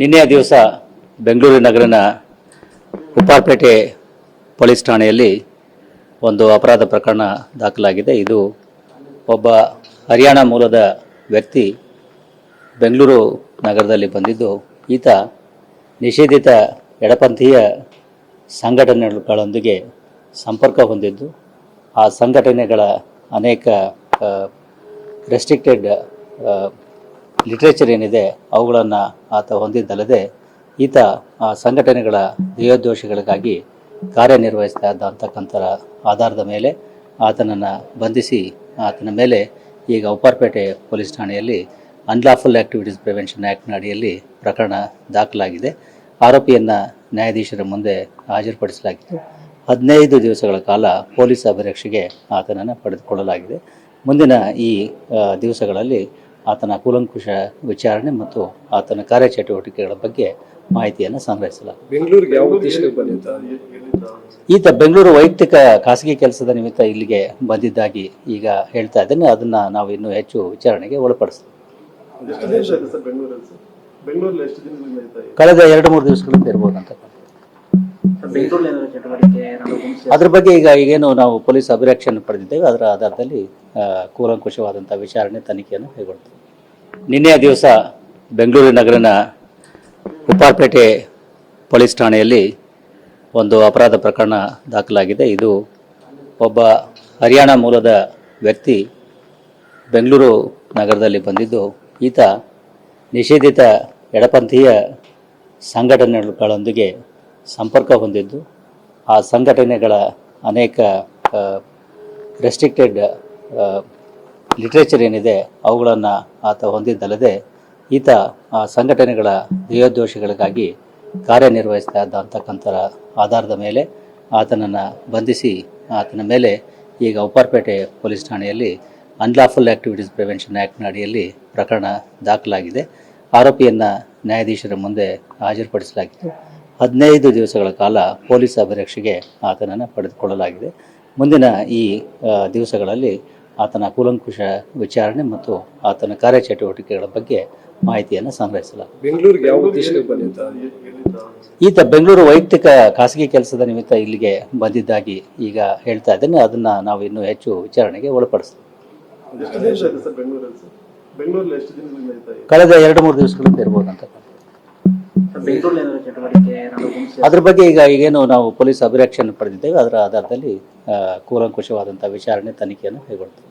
ನಿನ್ನೆಯ ದಿವಸ ಬೆಂಗಳೂರು ನಗರನ ಉಪ್ಪಾರ್ಪೇಟೆ ಪೊಲೀಸ್ ಠಾಣೆಯಲ್ಲಿ ಒಂದು ಅಪರಾಧ ಪ್ರಕರಣ ದಾಖಲಾಗಿದೆ. ಇದು ಒಬ್ಬ ಹರಿಯಾಣ ಮೂಲದ ವ್ಯಕ್ತಿ ಬೆಂಗಳೂರು ನಗರದಲ್ಲಿ ಬಂದಿದ್ದು, ಈತ ನಿಷೇಧಿತ ಎಡಪಂಥೀಯ ಸಂಘಟನೆಗಳೊಂದಿಗೆ ಸಂಪರ್ಕ ಹೊಂದಿದ್ದು, ಆ ಸಂಘಟನೆಗಳ ಅನೇಕ ರೆಸ್ಟ್ರಿಕ್ಟೆಡ್ ಲಿಟ್ರೇಚರ್ ಏನಿದೆ, ಅವುಗಳನ್ನು ಆತ ಹೊಂದಿದ್ದಲ್ಲದೆ ಈತ ಆ ಸಂಘಟನೆಗಳ ಧ್ಯೇಯೋದ್ದೇಶಗಳಿಗಾಗಿ ಕಾರ್ಯನಿರ್ವಹಿಸ್ತಾ ಇದ್ದ ಅಂತಕ್ಕಂಥರ ಆಧಾರದ ಮೇಲೆ ಆತನನ್ನು ಬಂಧಿಸಿ ಆತನ ಮೇಲೆ ಈಗ ಉಪ್ಪಾರಪೇಟೆ ಪೊಲೀಸ್ ಠಾಣೆಯಲ್ಲಿ ಅನ್ಲಾಫುಲ್ ಆ್ಯಕ್ಟಿವಿಟೀಸ್ ಪ್ರಿವೆನ್ಷನ್ ಆ್ಯಕ್ಟ್ನ ಅಡಿಯಲ್ಲಿ ಪ್ರಕರಣ ದಾಖಲಾಗಿದೆ. ಆರೋಪಿಯನ್ನು ನ್ಯಾಯಾಧೀಶರ ಮುಂದೆ ಹಾಜರುಪಡಿಸಲಾಗಿತ್ತು. ಹದಿನೈದು ದಿವಸಗಳ ಕಾಲ ಪೊಲೀಸ್ ಅಭಿರಕ್ಷೆಗೆ ಆತನನ್ನು ಪಡೆದುಕೊಳ್ಳಲಾಗಿದೆ. ಮುಂದಿನ ಈ ದಿವಸಗಳಲ್ಲಿ ಆತನ ಕೂಲಂಕುಷ ವಿಚಾರಣೆ ಮತ್ತು ಆತನ ಕಾರ್ಯಚಟುವಟಿಕೆಗಳ ಬಗ್ಗೆ ಮಾಹಿತಿಯನ್ನು ಸಂಗ್ರಹಿಸಲಾಗಿದೆ ಬೆಂಗಳೂರಿಗೆ ಯಾವ ಉದ್ದೇಶಕ್ಕೆ ಬಂದಿದ್ದ? ಈತ ಬೆಂಗಳೂರು ವೈಯಕ್ತಿಕ ಖಾಸಗಿ ಕೆಲಸದ ನಿಮಿತ್ತ ಇಲ್ಲಿಗೆ ಬಂದಿದ್ದಾಗಿ ಈಗ ಹೇಳ್ತಾ ಇದ್ದೇನೆ. ಅದನ್ನ ನಾವು ಇನ್ನೂ ಹೆಚ್ಚು ವಿಚಾರಣೆಗೆ ಒಳಪಡಿಸ್ತೀವಿ. ಬೆಂಗಳೂರಲ್ಲಿ ಎಷ್ಟು ಕಳೆದ ಎರಡು ಮೂರು ದಿವಸಗಳಿಂದ ಇರ್ಬೋದು ಅಂತ. ಅದ್ರ ಬಗ್ಗೆ ಈಗ ಈಗೇನು ನಾವು ಪೊಲೀಸ್ ಅಭಿರಕ್ಷೆಯನ್ನು ಪಡೆದಿದ್ದೇವೆ. ಅದರ ಆಧಾರದಲ್ಲಿ ಕೂಲಂಕುಷವಾದಂತಹ ವಿಚಾರಣೆ ತನಿಖೆಯನ್ನು ಕೈಗೊಳ್ತೀವಿ. ನಿನ್ನೆಯ ದಿವಸ ಬೆಂಗಳೂರು ನಗರನ ಉಪ್ಪಾರ್ಪೇಟೆ ಪೊಲೀಸ್ ಠಾಣೆಯಲ್ಲಿ ಒಂದು ಅಪರಾಧ ಪ್ರಕರಣ ದಾಖಲಾಗಿದೆ. ಇದು ಒಬ್ಬ ಹರಿಯಾಣ ಮೂಲದ ವ್ಯಕ್ತಿ ಬೆಂಗಳೂರು ನಗರದಲ್ಲಿ ಬಂದಿದ್ದು. ಈತ ನಿಷೇಧಿತ ಎಡಪಂಥೀಯ ಸಂಘಟನೆಗಳೊಂದಿಗೆ ಸಂಪರ್ಕ ಹೊಂದಿದ್ದು, ಆ ಸಂಘಟನೆಗಳ ಅನೇಕ ರೆಸ್ಟ್ರಿಕ್ಟೆಡ್ ಲಿಟ್ರೇಚರ್ ಏನಿದೆ, ಅವುಗಳನ್ನು ಆತ ಹೊಂದಿದ್ದಲ್ಲದೆ, ಈತ ಆ ಸಂಘಟನೆಗಳ ಧ್ಯೇಯೋದ್ದೇಶಗಳಿಗಾಗಿ ಕಾರ್ಯನಿರ್ವಹಿಸ್ತಾ ಇದ್ದ ಅಂತಕ್ಕಂಥರ ಆಧಾರದ ಮೇಲೆ ಆತನನ್ನು ಬಂಧಿಸಿ, ಆತನ ಮೇಲೆ ಈಗ ಉಪ್ಪಾರಪೇಟೆ ಪೊಲೀಸ್ ಠಾಣೆಯಲ್ಲಿ ಅನ್ಲಾಫುಲ್ ಆ್ಯಕ್ಟಿವಿಟೀಸ್ ಪ್ರಿವೆನ್ಷನ್ ಆ್ಯಕ್ಟ್ನ ಅಡಿಯಲ್ಲಿ ಪ್ರಕರಣ ದಾಖಲಾಗಿದೆ. ಆರೋಪಿಯನ್ನು ನ್ಯಾಯಾಧೀಶರ ಮುಂದೆ ಹಾಜರುಪಡಿಸಲಾಗಿತ್ತು. ಹದಿನೈದು ದಿವಸಗಳ ಕಾಲ ಪೊಲೀಸ್ ಅಭಿರಕ್ಷೆಗೆ ಆತನನ್ನು ಪಡೆದುಕೊಳ್ಳಲಾಗಿದೆ. ಮುಂದಿನ ಈ ದಿವಸಗಳಲ್ಲಿ ಆತನ ಕೂಲಂಕುಷ ವಿಚಾರಣೆ ಮತ್ತು ಆತನ ಕಾರ್ಯಚಟುವಟಿಕೆಗಳ ಬಗ್ಗೆ ಮಾಹಿತಿಯನ್ನು ಸಂಗ್ರಹಿಸಲಾಗಿದೆ ಬೆಂಗಳೂರಿಗೆ ಯಾವ ಉದ್ದೇಶಕ್ಕೆ ಬಂದಿದ್ದ ಈತ ಬೆಂಗಳೂರು ವೈಯಕ್ತಿಕ ಖಾಸಗಿ ಕೆಲಸದ ನಿಮಿತ್ತ ಇಲ್ಲಿಗೆ ಬಂದಿದ್ದಾಗಿ ಈಗ ಹೇಳ್ತಾ ಇದ್ದೇನೆ. ಅದನ್ನ ನಾವು ಇನ್ನೂ ಹೆಚ್ಚು ವಿಚಾರಣೆಗೆ ಒಳಪಡಿಸ್ತೀವಿ ಕಳೆದ ಎರಡು ಮೂರು ದಿವಸಗಳಿಂದ ಇರ್ಬೋದು ಅಂತ ಅದ್ರ ಬಗ್ಗೆ ಈಗ ಈಗೇನು ನಾವು ಪೊಲೀಸ್ ಅಭಿರಕ್ಷೆಯನ್ನು ಪಡೆದಿದ್ದೇವೆ ಅದರ ಆಧಾರದಲ್ಲಿ ಕೂಲಂಕುಷವಾದಂತಹ ವಿಚಾರಣೆ ತನಿಖೆಯನ್ನು ಕೈಗೊಳ್ತೀವಿ